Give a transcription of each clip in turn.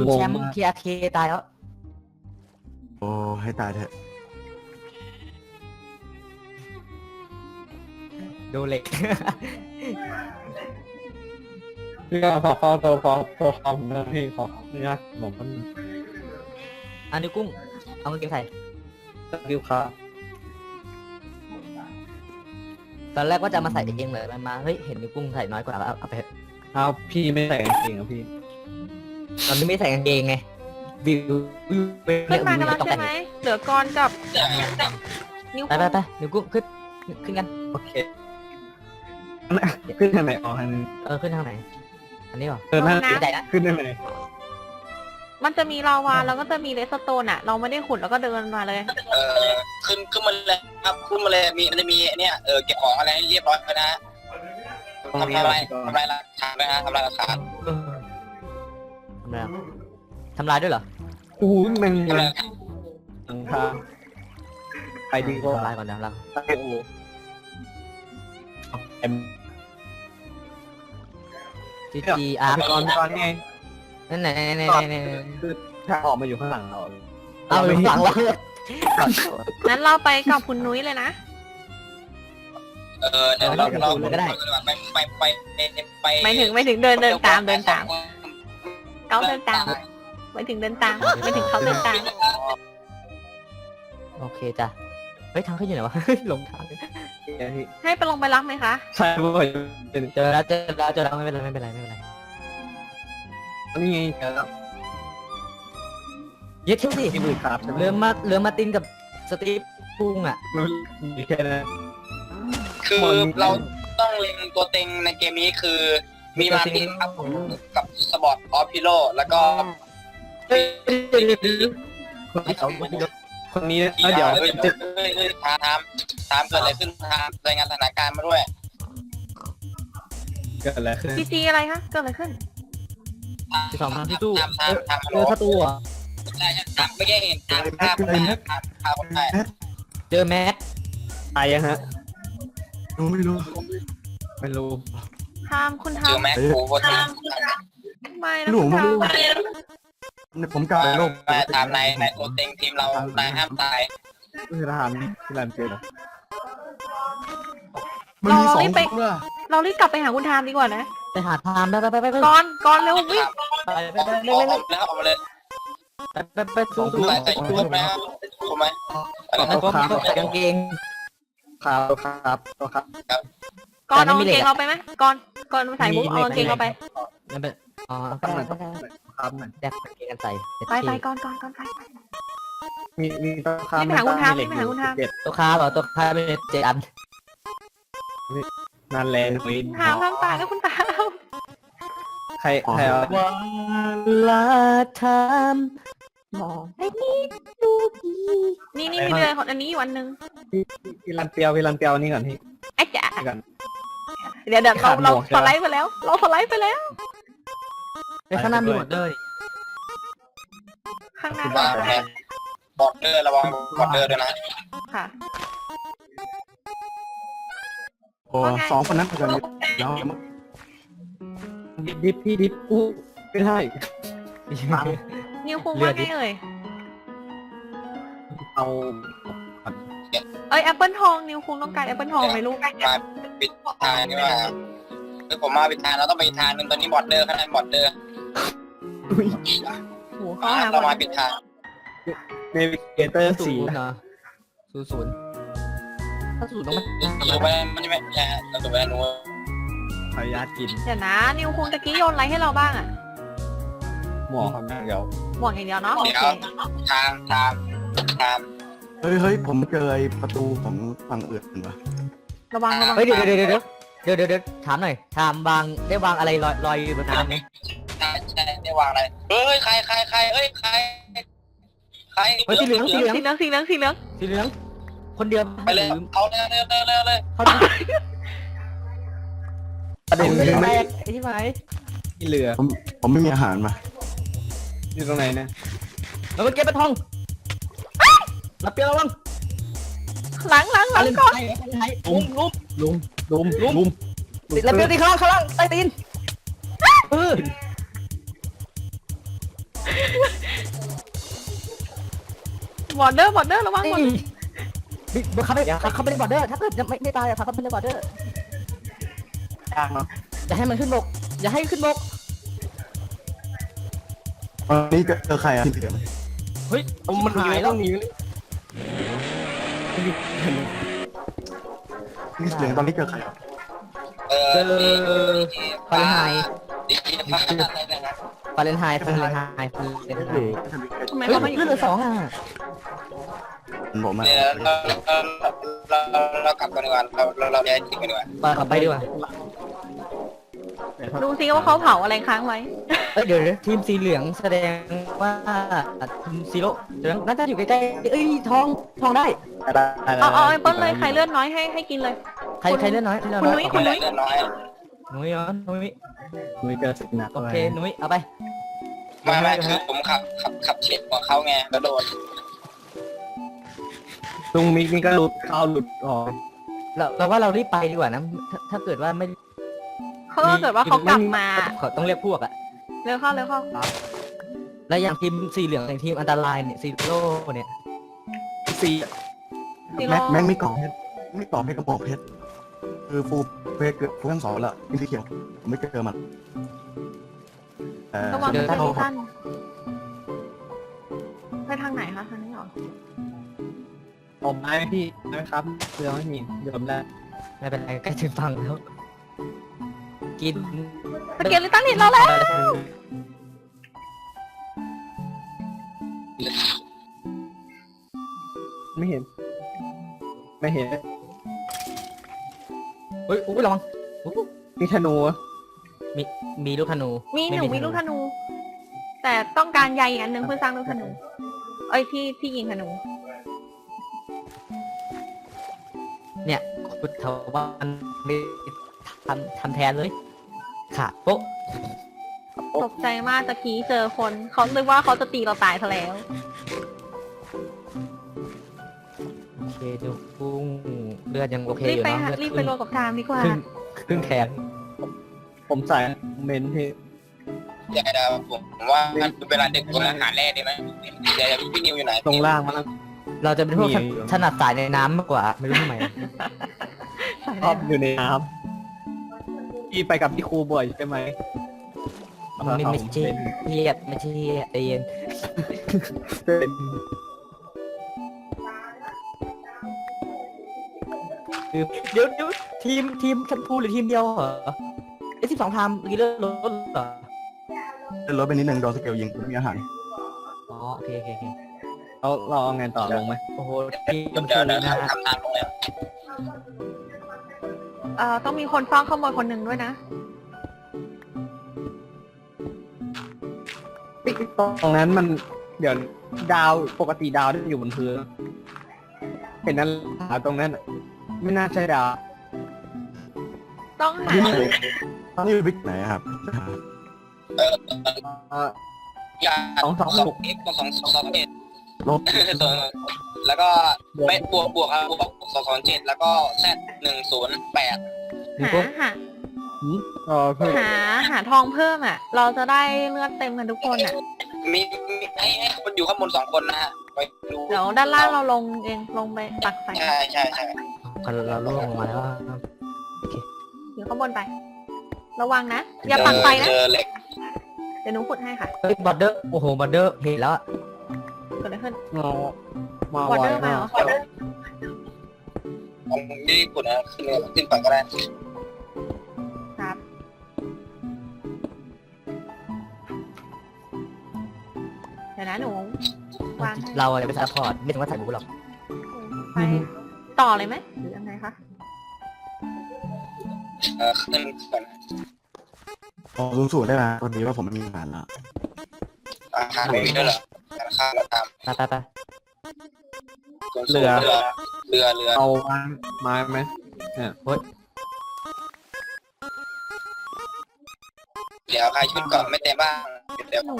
คุณผมงงแชมป์มากเคลียร์เคตายแล้วโอ้ให้ตายเถอะดูเหล็ก พี่ก็ขอเข้าตัวพอตัวคอมนะพี่ขอนี่นะผมมันอันนี้กุ้ง เอาเงินเก็บใส่ สกิลครับตอนแรกว่าจะเอามาใส่เองเลยมันมา เฮ้ย เห็นนิ้วกุ้งใส่น้อยกว่าแล้วเอาเอาไปเถอะเอาพี่ไม่ใส่กางเกงเหรอพี่ ตอนนี้ไม่ใส่กางเกงไงวิววิววิวขึ้นมากันแล้วต้องใช่แต่งไหมเหลือกรกับ นิ้วไปไปไปนิ้วกุ้งขึ้นขึ้นกันโอเคขึ้นทางไหนออกทางนี้เออขึ้นทางไหน อันนี้เหรอเออนั่นไม่ได้นะขึ้นได้ไหมมันจะมีลาวาแล้วก็จะมีเลสโตนอะ เราไม่ได้ขุดแล้วก็เดินมาเลย เออขึ้นขึ้นมาเลยครับขึ้นมาเลยมีมันจะมีเนี่ยเออเก็บของอะไรให้เรียบร้อยแล้วนะตรงทำนี้ทำเราลายก่อนทำลายหลักฐานด้วยนะทำลายหลักฐาน เออทำลายทำลายด้วยเหรอโอ้โหแม่งทำเลลายยหลังคาไปดีกว่าทำลายก่อนเดี๋ยวเราไปโอ้เอ็มจีจีอาร์ก่อนก่อนไงนั่นไหนไหนไหนไหนไหนคือถ้าออกมาอยู่ข้างหลังเราเอาไปหลังเรางั้นเราไปกับคุณนุ้ยเลยนะ เออเดี๋ยวเราเราไปไปไปไปไปไม่ถึงไม่ถึงเดินเดินตามเดินตาม เขาเดินตามไม่ถึงเดินตามไม่ถึงเขาเดินตามโอเคจ้ะ เฮ้ยทางขึ้นอยู่ไหนวะหลงทางให้ไปลงไปรับไหมคะใช่เพราะว่าเป็นเจอแล้วเจอแล้วเจอแล้วไม่เป็นไรไม่เป็นไรไม่เป็นไรนี่ไงเจอแล้วเย็ดเที่ยวสิที่มือครับใช่ไหมเรือมาเรือมาตินกับสตีฟกุ้งอะมันมีแค่นั้นคือเราต้องเล็งตัวเต็งในเกมนี้คือ มีมาตินครับกับสปอร์ตออฟพิโลแล้วก็เฮ้ยเดี๋ยวเดี๋ยวเดี๋ยวคนนี้เขาคนนี้เออเดี๋ยวเฮ้ยจะเฮ้ยเฮ้ยถามถามถามเกิดอะไรขึ้นถามรายงานสถานการณ์มาด้วย เกิดอะไรขึ้นจีจีอะไรคะเกิดอะไรขึ้น ที่สองทางที่ตู้ถามถามถามเจอประตูเหรอใช่ใช่ถามไม่แค่เห็นถามภาพภาพภาพคนไทยเจอแม็กตายยังฮะรู้ไม่รู้ไม่รู้ ทามคุณเจทาอมแม็กโอ้โหไม่นะหลวคุงณมาทามไม่รู้ ผมกลายเป็นโรคถามในในตัวเต็งทีมเรานายห้ามตายคือทหารที่รันเกิดมันมีสองคนว่ะเรารีบกลับไปหาคุณทามดีกว่านะไปหาทามไปไปไปไปไปก่อนก่อนเร็ววิ่งไปไปอไปอกเร็วอเร็อวกแล้วออกมาเลยไปไปสู้สู้ใส่ใส่ชุดไหมถูกไหมแล้วก็ใส่กางเกงครับครับครับ ก่อนแต่เอาไม่มีกางเหล็กอะเกงเราไปไหมก่อนก่อนใส่มุกเอากางเกงเราไปนั่นเป็นอ๋อครับหน่อยครับหน่อยแดกกางเกงกันใส่ไปไปก่อนก่อนก่อนไป มีมีต้องข้ามนี่ไปหาคุณทามนี่ไปหาคุณทามเจ็ดตัวค้าเหรอตัวค้าเป็นเจอันนั่นแหละวินทามทามตายแล้วคุณทามใครใครเอาวันลาทามมองไอ้นี่ดูดีนี่นี่มีเรือของอันนี้อยู่อันนึงพี่รันเปียวพี่รันเปียวนี่ก่อนพี่ไอ้จ๋า นี่ก่อน เดี๋ยวเดี๋ยวเราขาดหมเราวกใช่สปะไลด์ไปแล้ว เราสไลด์ไปแล้ว ไปข้างหน้ามีหมดเลยข้างหน้าว่าแม่บอร์เดอร์ระวังบอร์เดอร์ด้วยนะค่ะโอ้สองคนนั้นกันแล้วดิบดิบพี่ดิบอู้ไม่ได้นิวคุงว่าไงเอ่ยเอาเอ้ยแอปเปิลทองนิวคุงต้องการแอปเปิลทองไหมลูกมาปิ ดทางนี่ว่าคือผมมาปิดทางเราต้องไปอีกทางหนึ่งตอนนี้บอร์เดอร์ข้างในบอร์เดอร์โหเข้าหาเราก่มาอนปิดทางเนวิเกเตอร์ศูสี่นย์นะศูนย์ศูนย์ถ้าศูนย์ต้องมาดูไปมันจะไม่แย่เราดูไปนู้นขออนุญาตกินเดี๋ยวนะ นิวคุงตะกี้โยนอะไรให้เราบ้างอะหมอครับเดี๋ยวหมวกอย่างเดียวเนาะโอเดี๋ยเควทางทางทางเฮ้ยเฮ้ยผมเจอไอ้ประตูของฝั่งอื่นว่ะ ระวังระวังเฮ้ยเดี๋ยวเดี๋ยวเดี๋ยวเดี๋ยวเดี๋ยวเดี๋ยวถามหน่อยถามวางได้วางอะไรลอยลอยอยู่บนน้ำไหมใช่ใช่ได้วางอะไรเฮ้ยใครใครใครเอ้ยใครใครเฮ้ยสีเหลืองสีเหลืองสีเหลืองสีเหลืองสีเหลืองสีเหลือง คนเดียวไปเลยเอาเร็วเร็วเร็วเร็วเลยเขาประเด็นไม่คือแตไม่กไอ้ที่ไหมที่เรือผมไม่มีอาหารมาอยู่ตรงไหนนะเราไปเก็บปลาทองรับเปียระวัง หลังหลังหลังก่อนไหนลุมลุมลุมลุมลุมติดรับเปียตีข้างล่างข้างล่างใต้ตีนเออบอร์เดอร์บอร์เดอร์ระวังบอร์เดอร์บิ๊กเขาไม่เขาไม่ได้บอร์เดอร์ถ้าเกิดจะไม่ไม่ตายอะเขาไม่ได้บอร์เดอร์ยากเนาะอย่าให้มันขึ้นบกอย่าให้ขึ้นบกวันนี้เจอใครอะทีมเหลืองเฮ้ยมันหายแล้วหนี ทีมเหลืองตอนนี้เจอใครอะเออเจอฟ้าฟาเรนไฮต์ดีฟ้าอะไรนะ ฟาเรนไฮต์ฟาเรนไฮต์ฟาเรนไฮต์ทำไมเฮ้ยเขามาอยู่เลือดเหลือสองอะผมอะเดี๋ยวเราเราเราเรากลับกันดีกว่าเราเราเราย้ายทีมกันดีกว่า ไปขับไปดีกว่า ดูซิว่าเขาเผาอะไรค้างไว้ เอ้ยเดี๋ยวเดี๋ยวทีมสีเหลืองแสดงว่าทีมซีโร่เดี๋ยวน่าจะอยู่ใกล้ๆเอ้ยทองทองได้ได้เอาเอาไอ้เปิ้ลเลยใครเลือดน้อยให้ให้กินเลย ใครใครเลือดน้อยใครเลือดคุณน้อนุ้ยยคุณนุ้ยเลือดน้อยหนุ่ยเหรอหนุ่ยมีเจอสินะโอเคหนุ่ยเอาไปไม่ไม่คือผมขับขับขับเฉียดของเขาไงแล้วโดนลุงมิกนี่ก็หลุดเข้าหลุดออกเราเราว่าเรารีบไปดีกว่านะถ้าถ้าเกิดว่าไม่ เขาถ้าเกิดว่าเขากลับมาขอต้องเรียกพวกอะเร็วเข้าเร็วเข้าแล้วอย่างทีมสีเหลืองอย่างทีมอันตรายเนี่ยซีโร่เนี่ยสี่ซีโร่แม็กแม็กไม่กรอบเพชรไม่กรอบเพชรกระบอกเพชรคือฟูเพชรเกือบฟูทั้งสองแล้วทีมสีเขียวผมไม่เจอมันเอ่อระวังเดี๋เพื่ยอวนท่านไปทางไหนคะทางนี้เหรอออกไม้พี่นะครับเรือไม่มียอมได้ไม่เป็นไรใกล้ถึงฝั่งแล้ว กินสเกลิตันเห็นเราแล้วไม่เห็น ไม่เห็นเฮ้ยอุ้ยระวังอุ๊ยมีธนูอะมีมีลูกธนูมีหนูไมีลูกธนู แต่ต้องการใยอีกอันหนึ่งเพื่อสร้างลูกธนู เอ้ยที่ที่ยิงธนู เนี่ยขุดแถวบ้านไม่ทำทำแทนเลย ขาดโป๊ะตกใจมากตะกี้เจอคนเขาคิดว่าเขาจะตีเราตายซะแล้ว โอเคดูกุ้งเลือดยังโอเครีอบยู่ไปเนาะหาเลือดรีบไปรวมกับทามดีกว่า ครึ่งครึ่งแขนผมใส่เมนที่เดี๋ยวเดี๋ยวผมว่าเวลาดึกผมหาแร่ดีไหมเดี๋ยวพี่นิวอยู่ไหนตรงล่างมัน เราจะเป็นพวกมีอยู่ถนัดสายในน้ำมากกว่า ไม่รู้ทำไมชอบอยู่ในน้ำ พี่ไปกับพี่ครูบ่อยใช่ไหมไม่ไม่ใช่เครียดไม่ใช่เครียดใจเย็นเป็นคือเดี๋ยวเดี๋ยวทีมทีมแชมพูหรือทีมเดียวเหรอไอ้สิบสองทามกีเลอร์ลดเหรอเดินรถไปนิดนึงโดนสเกลยิงไม่มีอาหารอ๋อโอเคโอเคโอเคเราเราเอาไงต่อลงไหมโอ้โหทีมเดี๋ยวชเดี๋ยวมเดี๋ยวพูนะฮะทำทางลงแล้ว เอ่อต้องมีคนเฝ้าข้างบนคนหนึ่งด้วยนะตรงนั้นมัน เดี๋ยวดาวปกติดาวที่อยู่บนพื้นเห็นนั้นหาตรงนั้นอะไม่น่าใช่ดาวต้องหานี่ตอนนี้วิกไหนอะครับเออเอ่อ อย่าสองสองหก เอ็กสองสองสองเอ็ดลบ แล้วก็ไม่บวกบวกครับบวกสองสองเจ็ดแล้วก็แซดหนึ่งศูนย์แปดมีหาพวกหาเออเพื่อหาหาทองเพิ่มอะ เราจะได้เลือดเต็มกันทุกคนอะมีมีให้ให้คนอยู่ข้างบนสองคนนะฮะไปดูเดี๋ยวด้านล่างเราลงเองลงไปตักใส่ใช่ใช่ใช่เราล่วงลงมาแล้วอยู่ข้างบนไป ระวังนะ อย่าปักไฟนะเจอเหล็กเดี๋ยวหนูขุดให้ค่ะเฮ้ยบอร์เดอร์โอ้โหบอร์เดอร์เห็นแล้วอะเกิดอะไรขึ้นเรา มาวอไวเดอร์มามาเหรกอผมไม่ได้ขุดนะขึ้นขึ้นก่อนก็ได้ครับเดี๋ยวนะหนูวางให้เราอะไรเป็นซัพพอร์ตไม่ต้องว่าถ่ายบุกหรอกไปต่อเลยไหมหรือยังไงคะเออขึ้นก่อนพอสูงสุดได้ไหมพอดีว่าผมไม่มีอาหารแล้วราคาไม่มีด้วยเหรอราคาเราตามไปไปไปส่วนสูง เรือ เรือเรือเอาไม้ไม้ไหมเดี๋ยวใครชุดก่อนไม่เต็มบ้างเดี๋ยวหนู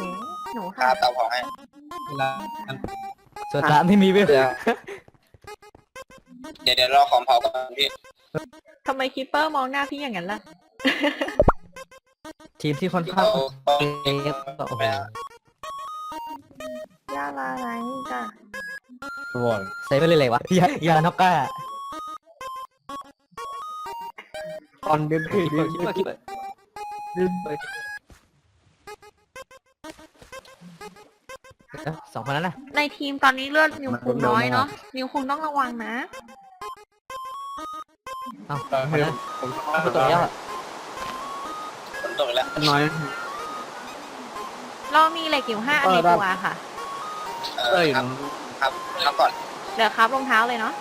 หนูคาค่ะเตาเผาให้ เวลาส่วนละไม่มีเว้ยเดี๋ยวเดี๋ยวเดี๋ยวรอของเผาก่อนพี่ทำไมคิปเปอร์มองหน้าพี่อย่างนั้นล่ะ ทีมที่ค่อนข้างเอฟก็โอ้โหยาลาอะไรจ้ะ ตัวใส่ไปเลยเลยวะยายานอกก้าตอนเดินขึ้นคิปเปอร์คิปเปอร์คิปเปอร์ดึงเอ้าสองคนนั้นนะในทีมตอนนี้เลือดนิวคุงน้อยเนาะนิวคุงต้องระวังนะเอ้าเออคนนั้นผมเอาตัวแล้วอะฝนตกอีกแล้วน้อยเรามีเหล็กอยู่ห้าอันในเออได้ตัวค่ะเอเออออยู่ ครับตรงครับครับก่อนเดี๋ยวครับรองเท้าเลยเนาะ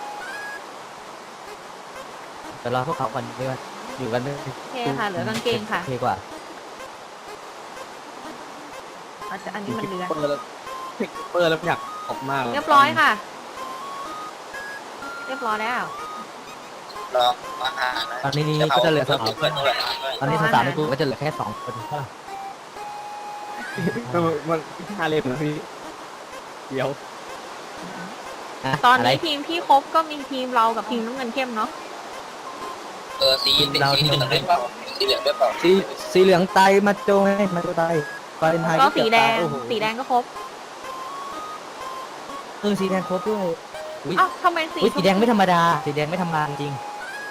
เดี๋ยวรอพวกเขาก่อนดีกว่าอยู่กันด้วยโอเคค่ะ เหลือกางเกงค่ะโอเคกว่าอาจจะอันนี้มันเลือนเปิดแล้วเปิดแล้วอยากออกมากเรียบร้อยค่ะ เรียบร้อยแล้ว รออาหารนะตอนนี้ก็จะเหลือสองเพื่อนด้วยตอนนี้สามในกูก็จะเหลือแค่สองคนเท่าไหร่มันมันฮาเลมนะพี่เดี๋ยวนะตอนอะไรนี้ทีมที่ครบก็มีทีมเรากับทีมน้ำเงินเข้มเนาะเออสีสีสีเหลืองด้วยเปล่าสีเหลืองด้วยเปล่าสีสีเหลืองไตมาโจให้มาโจไตวาเลนไทน์ก็สีแดงโอ้โหสีแดงก็ครบเออสีแดงครบด้วยอุ้ยอ้าวทำไมสีอุ้ยสีแดงไม่ธรรมดา สีแดงไม่ธรรมดาจริง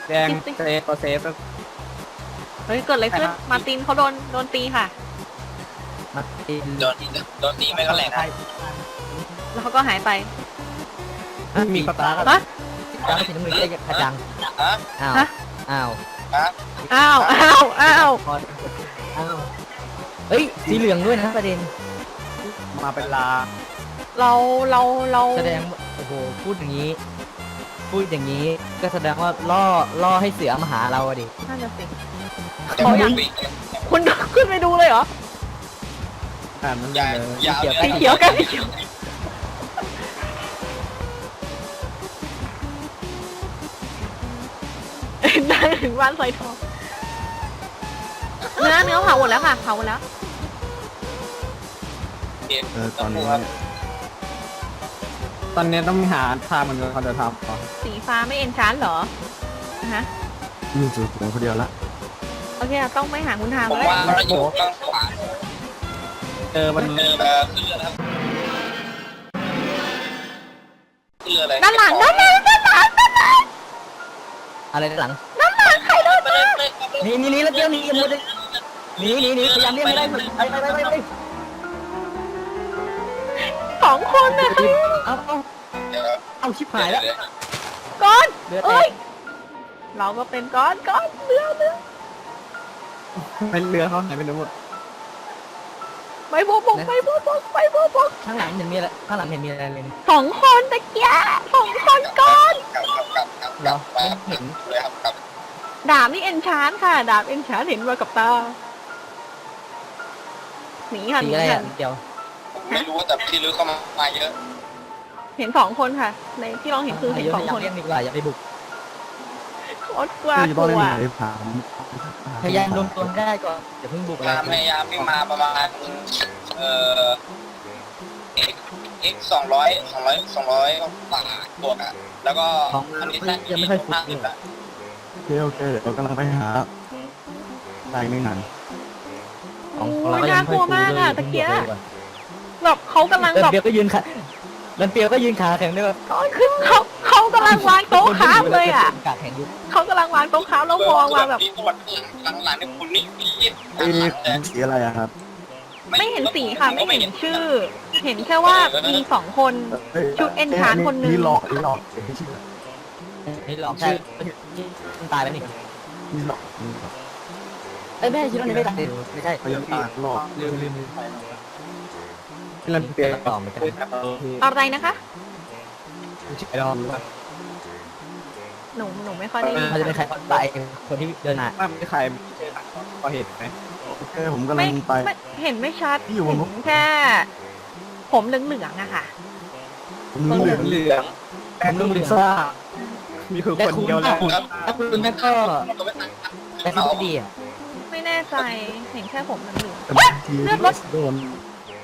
แดงเซฟก็เซฟเฮ้ยเกิดอะไรขึ้น มาร์ตินเขาโดนโดนตีค่ะ มาตีโดนโดนตีไม่ก็แรงนะแล้วเขาก็หายไป มีปลาปลาฮะจ้าสีน้ำเงินได้กระจังฮะอ้าวฮะอ้าวฮะอ้าว อ้าว อ้าวพออ้าวเฮ้ย สีเหลืองด้วยนะประเด็น มาเป็นลา เราเราเราแสดงว่าโอ้โห พูดอย่างนี้ พูดอย่างนี้ ก็แสดงว่าล่อ ล่อให้เสือมาหาเราอะดิน่าจะสิแต่เขาอยากวิ่งคุณขึ้นไปดูเลยเหรออ่านมันยาเลยยาวสีเขียวกันสีเขียว ได้ถึงบ้านไฟทองเนื้อเนื้อเผาหมดแล้วค่ะเผาหมดแล้วเออตอนนี้ตอนนี้ต้องหาทางมันเลยเขาจะทำก่อนสีฟ้าไม่เอ็นชานเหรอฮะยืนสูงคนเดียวละโอเคต้องไม่หาคุณทางผมแล้วว่าเราอยู่ข้างขวาเออมันเออเออขึ้นเรือแล้วขึ้นเรือเลยด้านหลังด้านหลังด้านหลังด้านหลัง อะไรด้านหลังด้านหลังใครโดนไปเลยไปเลยหนีหนีหนีแล้วเดี๋ยวหนีหมดเลยหนีหนีหนีพยายามเรียกไม่ได้หมดไปไปไปไปไปสองคนนะเอาเอาเดี๋ยวเอาชิบหายแล้วก้อนเดือดแตเอ้ยกเราก็เป็นก้อนก้อนเรือเรือเป็นเรือเขาหายไปไหนหมดไปบวกบวกไปบวกบวกไปบวกบวกข้างหลังเห็นมีอะไรข้างหลังเห็นมีอะไรเลยสองคนตะเกียสองคนก้อนกลับ กลับกลับกลับกลับไปครับเลยครับกลับดาบนี่เอ็นชานค่ะ ดาบเอ็นชานเห็นมากับตาหนีค่ะหสีนีอะไรค่ะอะเดี๋ยวไม่รู้แต่ที่รู้เข้ามามาเยอะเห็นสองคนค่ะ ในที่เราเห็นคือเห็นเดี๋ยวสองพยายาคมนเรียกดีกว่าอย่าไปบุกโคตรกลัวคือจะกต้องเล่ลันวไหนถามพยายามรวมตัวให้ได้ก่อนอย่าเพิ่งบุกอะไรพยายามวิ่งมาประมาณเอ่อ x x สองร้อยสองร้อยสองร้อยกว่าบวกอะ แล้วก็ของอันนี้เรายังไม่ค่อยฟุกห้าเลสิยบอะโอเคโอเคเดี๋ยวกำลังไปหาได้ไม่นานของเราก็ยังไม่ค่อยฟูเลยแบบเขากำลังเดินแบบเปียวก็ยืนขาเดินเปียวก็ยืนขาแข็งด้วยก้อนขึ้นเขาเขากำลังวางโต๊ะค้าฟเลยอะกาแข็งอยู่เขากำลังวางโต๊ะค้าฟแล้วมองมาแบบ นี่ตัวหลังหลังๆนี่คุณนี่รีบเอ๊ะสีอะไรอะครับ ไม่เห็นสีค่ะ ไม่เห็นชื่อ เห็นแค่ว่ามีสองคนอ้ยชุดเอ็นชานคนหนึ่ง นี่หลอกนี่หลอกเอ๊ะชื่อนี่หลอกใช่ตายแล้วนี่นี่หลอกนี่หลอกเอ้ยไม่ใช่ชิโร่นี่ไม่ตายไม่ใช่พยายามตาหลอกลืมลืมลืมที่เราเปลี่ยนต่อเหมือนกันอะไรนะคะใช่ดอมว่าหนูหนูไม่ค่อยได้ยินเขาจะเป็นใครคนตายคนที่เดินมาไม่ใครพอเห็นไหม โอเคผมกำลัไม่งไปไม่เห็นไม่ชัดที่อยู่บน เห็นแค่ ผมเหลืองๆอะค่ะ ผมเหเหลืลือองงเหลืองแต่คุณซ่ามีคือแต่คนคุณเดียวแหละแต่คุณนั่นก็แต่ที่ดีอะไม่แน่ใจ เห็นแค่ผมเหลืองแต่บางทีเลือดรถโดน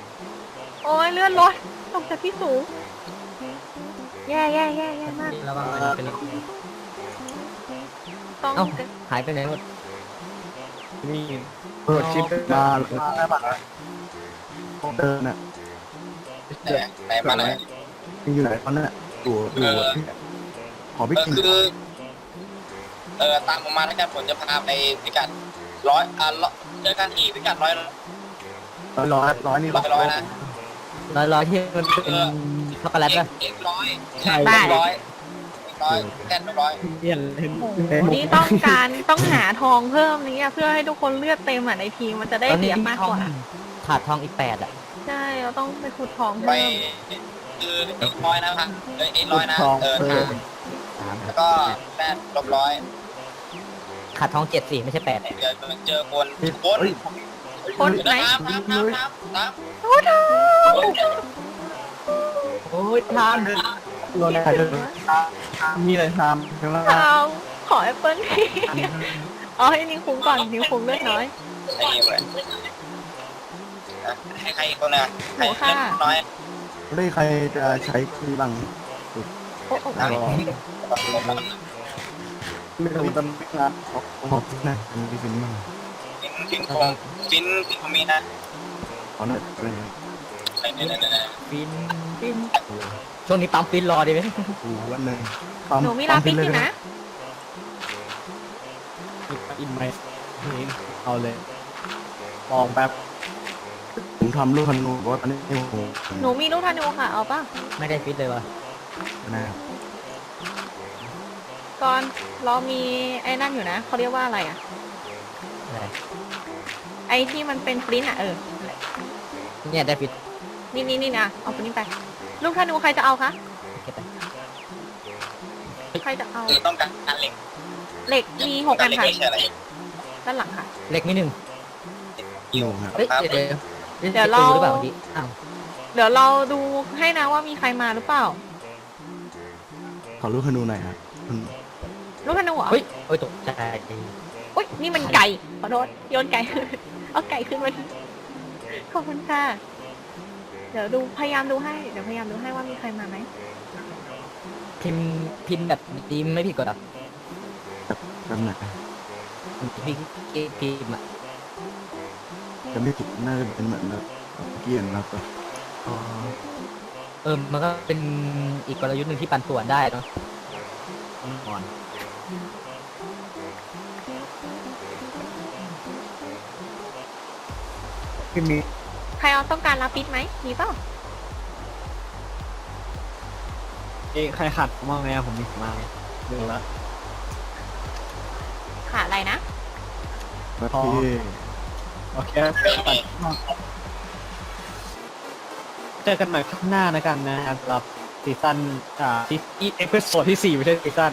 ๆโอ้ยเลื่อนรถตกจากที่สูง แย่แย่แย่แย่มาก ระวังเป็น ต้องเอ้า หายไปไหนหมด นี่เปิดชิปมาหรือได้บัตรเดินน่ะไหนไหนมาไหนยังอยู่ไหนตอนนั้นน่ะอยู่อยู่ที่ขอพี่เออกินคือเออตามผมมาแล้วกันผมจะพาไปพิกัดร้อยอ่าร้อยเจอกันที่พิกัดร้อยร้อยร้อยร้อยนี่ร้อยร้อยนะร้อยร้อยที่มันเป็นช็อกโกแลตป่ะเอ็กร้อยใช่เอ็ก ร้อยเอ็กร้อยแค่ร้อยเรียนเล่นโอ้โหนี่ต้องการต้องหาทองเพิ่มนี่อะเพื่อให้ทุกคนเลือดเต็มอะในทีมมันจะได้ตอนเสีนี้ยบมากกว่าขาดทองอีกแปดอะใช่เราต้องไปขุดทองไปเพิ่มคือเอ็กร้อยนะครับเออเอ็กร้อยนะทองเออเพิ่มสามแล้วก็แปดลบร้อยขาดทองเจ็ดสี่ไม่ใช่แปดเดี๋ยวเจอคนคนเฮ้ยคนไหนน้ำน้ำน้ำน้ำน้ำโอ้ทองโอ้ยทาน โดนอะไรมีอะไรทำข้างล่างทองขอแอปเปิ้ลทีเอาให้นิ้วคุ้งก่อนนิ้วคุ้งเลือดน้อยไอ้นี่เลยให้ใครอีกคนนึงใครเล่นน้อยได้ใครจะใช้คีย์บ้างโอ้โอ้นะไม่ต้องตำงานขอบคุณนะมีฟินบ้างฟินฟินคงฟินฟินคงมีนะขอหน่อยอะไรเงี้ยไอ้เนี่ยเนี่ยเนี่ยฟินฟิน ช่วงนี้ปั๊มฟินรอดีไหมกูวันหนึ่งหนูมีลาปิดอยู่นะอินไมนี่เอาเลยมองแป๊บผมทำลูกธนูบอกว่าตอนนี้โอ้โหหนูมีลูกธนูค่ะ เอาป่ะไม่ได้ฟิตเลยวะนะก่อนเรามีไอ้นั่นอยู่นะเขาเรียกว่าอะไรอะ อะไรไอ้ที่มันเป็นปริ้นอะเออนั่นแหละเนี่ยได้ฟิตนี่นี่นี่นะเอาปริ้นไป ลูกธนูใครจะเอาคะเก็บไปใครจะเอา คือต้องการอันเล็กเหล็กมีหกอัอันนเล็กค่ะ ไม่ใช่อะไรด้านหลังค่ะเล็กมีหนึ่งอยู่ครับเฮ้ยครับเดี๋ยวเดี๋ยวเดี๋ยวเรา หรือเปล่าเมื่อกี้อ้าวเดี๋ยวเราดูให้นะว่ามีใครมาหรือเปล่า ขอลูกธนูหน่อยครับคุณลูกธนูเหรอ เฮ้ยโอ้ยตกใจอุ้ยนี่มันไก่ขอโทษโยนไก่ เอาไก่ขึ้นมาทีขอบคุณค่ะเดี๋ยวดูพยายามดูให้ เดี๋ยวพยายามดูให้ว่ามีใครมาไหมพิมพ์พิมพ์แบบดีไม่ผิดกฎอะจำหนักพี่พิมพ์อะจะไม่ผิดน่าจะเป็นเหมือนแบบเกียนแล้วก็อ๋อเออมันก็เป็นอีกกลยุทธ์หนึ่งที่ปันป่วนได้เนาะอ่อนที่มี ใครเอาต้องการลาปิดไหมมีเปล่าเอ้ใครขัดผมบ้างไหมอะผมมีมาเดี๋ยวละขาดอะไรนะแบบที่โอเคตัดเจอกันใหม่ข้างหน้านะกันนะสำหรับซีซั่นอ่าซีเอพิโซดที่สี่ไม่ใช่ซีซั่น